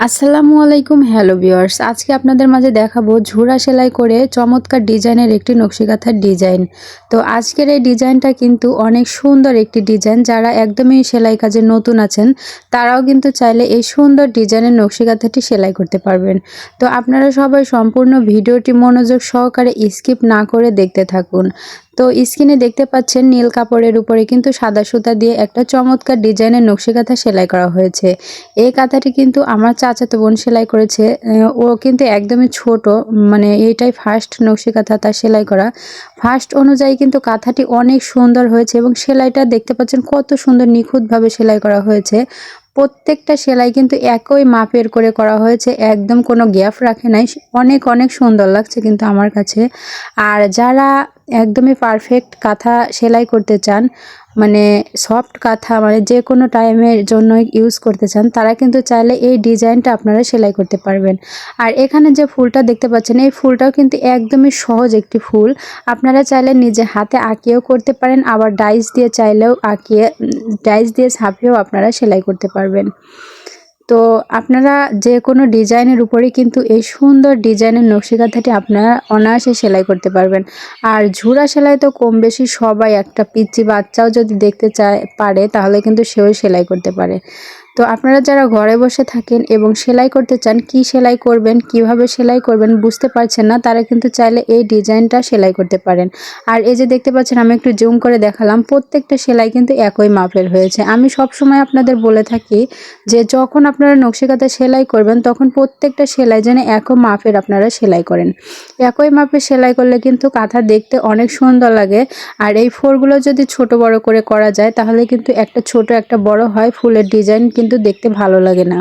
আসসালামু আলাইকুম, hello viewers. আজকে আপনাদের মাঝে দেখাবো ঝুরা সেলাই করে চমৎকার ডিজাইনের একটি নকশিকাথার ডিজাইন। তো আজকের এই ডিজাইনটা কিন্তু অনেক সুন্দর একটি ডিজাইন। যারা একদমই সেলাই কাজে নতুন আছেন, তারাও কিন্তু চাইলে এই সুন্দর ডিজাইনের নকশিকাথাটি সেলাই করতে পারবেন। তো আপনারা সবাই সম্পূর্ণ ভিডিওটি মনোযোগ সহকারে স্কিপ না করে দেখতে থাকুন। তো স্ক্রিনে দেখতে পাচ্ছেন নীল কাপড়ের উপরে কিন্তু সাদা সুতা দিয়ে একটা চমৎকার ডিজাইনের নকশি কাঁথা সেলাই করা হয়েছে। এই কাঁথাটি কিন্তু আমার চাচাতো বোন সেলাই করেছে। ও কিন্তু একদমই ছোট মানে এইটাই ফার্স্ট নকশি কাঁথা তার সেলাই করা। ফার্স্ট অনুযায়ী কিন্তু কাঁথাটি অনেক সুন্দর হয়েছে এবং সেলাইটা দেখতে পাচ্ছেন কত সুন্দর নিখুঁতভাবে সেলাই করা হয়েছে। প্রত্যেকটা সেলাই কিন্তু একই মাপের করে করা হয়েছে, একদম কোনো গ্যাপ রাখে নাই। অনেক অনেক সুন্দর লাগছে কিন্তু আমার কাছে। আর যারা একদমই পারফেক্ট কাঁথা সেলাই করতে চান। মানে সফট কাঁথা মানে যে কোনো টাইমের জন্য ইউজ করতে চান, তারা কিন্তু চাইলে এই ডিজাইনটা আপনারা সেলাই করতে পারবেন। আর এখানে যে ফুলটা দেখতে পাচ্ছেন, এই ফুলটাও কিন্তু একদমই সহজ একটি ফুল। আপনারা চাইলে নিজে হাতে আঁকিয়েও করতে পারেন, আবার ডাইস দিয়ে চাইলেও আঁকিয়ে ডাইস দিয়ে ছাপিয়েও আপনারা সেলাই করতে পারবেন। তো আপনারা যে কোনো ডিজাইনের উপরে কিন্তু এই সুন্দর ডিজাইনের নকশিকাথাটি আপনারা অনায়াসে সেলাই করতে পারবেন। আর ঝুরা সেলাই তো কম বেশি সবাই, একটা পিচি বাচ্চাও যদি দেখতে চায়, পারে, তাহলে কিন্তু সেও সেলাই করতে পারে। তো আপনারা যারা ঘরে বসে থাকেন এবং সেলাই করতে চান, কি সেলাই করবেন, কীভাবে সেলাই করবেন বুঝতে পারছেন না, তারা কিন্তু চাইলে এই ডিজাইনটা সেলাই করতে পারেন। আর এই যে দেখতে পাচ্ছেন, আমি একটু জুম করে দেখালাম, প্রত্যেকটা সেলাই কিন্তু একই মাপের হয়েছে। আমি সব সময় আপনাদের বলে থাকি যে যখন আপনারা নকশিকাতে সেলাই করবেন, তখন প্রত্যেকটা সেলাই যেন একই মাপের আপনারা সেলাই করেন। একই মাপের সেলাই করলে কিন্তু কাঁথা দেখতে অনেক সুন্দর লাগে। আর এই ফোরগুলো যদি ছোট বড় করে করা যায়, তাহলে কিন্তু একটা ছোট, একটা বড় হয় ফুলের ডিজাইন কিন্তু দেখতে ভালো লাগে না।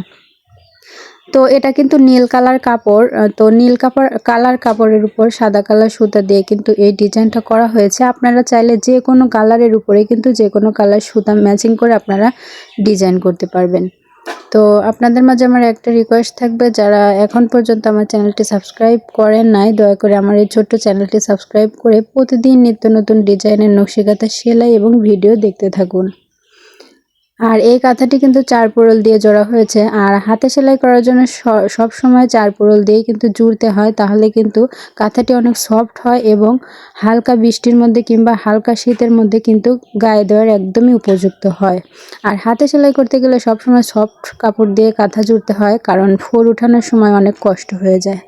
তো এটা কিন্তু নীল কালার কাপড় তো নীল কাপড়, কালার কাপড়ের উপর সাদা কালার সুতা দিয়ে কিন্তু এই ডিজাইনটা করা হয়েছে। আপনারা চাইলে যে কোনো কালারের উপরে কিন্তু যে কোনো কালার সুতা ম্যাচিং করে আপনারা ডিজাইন করতে পারবেন। তো আপনাদের মাঝে আমার একটা রিকোয়েস্ট থাকবে, যারা এখন পর্যন্ত আমার চ্যানেলটি সাবস্ক্রাইব করেন নাই, দয়া করে আমার এই ছোট্ট চ্যানেলটি সাবস্ক্রাইব করে প্রতিদিন নিত্য নতুন ডিজাইনের নকশিকাতা সেলাই এবং ভিডিও দেখতে থাকুন। আর এই কাঁথাটি কিন্তু চার পোড়ল দিয়ে জোড়া হয়েছে। আর হাতে সেলাই করার জন্য সব সময় চার পোড়ল দিয়ে কিন্তু জুড়তে হয়। তাহলে কিন্তু কাঁথাটি অনেক সফট হয় এবং হালকা বৃষ্টির মধ্যে কিংবা হালকা শীতের মধ্যে কিন্তু গায়ে দেওয়ার একদমই উপযুক্ত হয়। আর হাতে সেলাই করতে গেলে সব সময় সফট কাপড় দিয়ে কাঁথা জুড়তে হয়, কারণ ফোর উঠানোর সময় অনেক কষ্ট হয়ে যায়।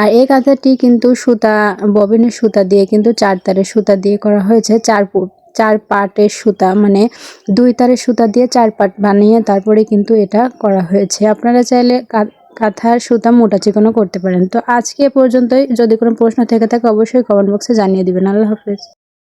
আর এই কাঁথাটি কিন্তু সুতা, ববিনের সুতা দিয়ে কিন্তু চার তারের সুতা দিয়ে করা হয়েছে। চার ফুট চার পাটের সুতা মানে দুই তারের সুতা দিয়ে চার পাট বানিয়ে তারপরে কিন্তু এটা করা হয়েছে। আপনারা চাইলে কাঁথার সুতা মোটা চিকনও করতে পারেন। তো আজকে পর্যন্তই। যদি কোনো প্রশ্ন থেকে থাকে অবশ্যই কমেন্ট বক্সে জানিয়ে দিবেন। আল্লাহ হাফিজ।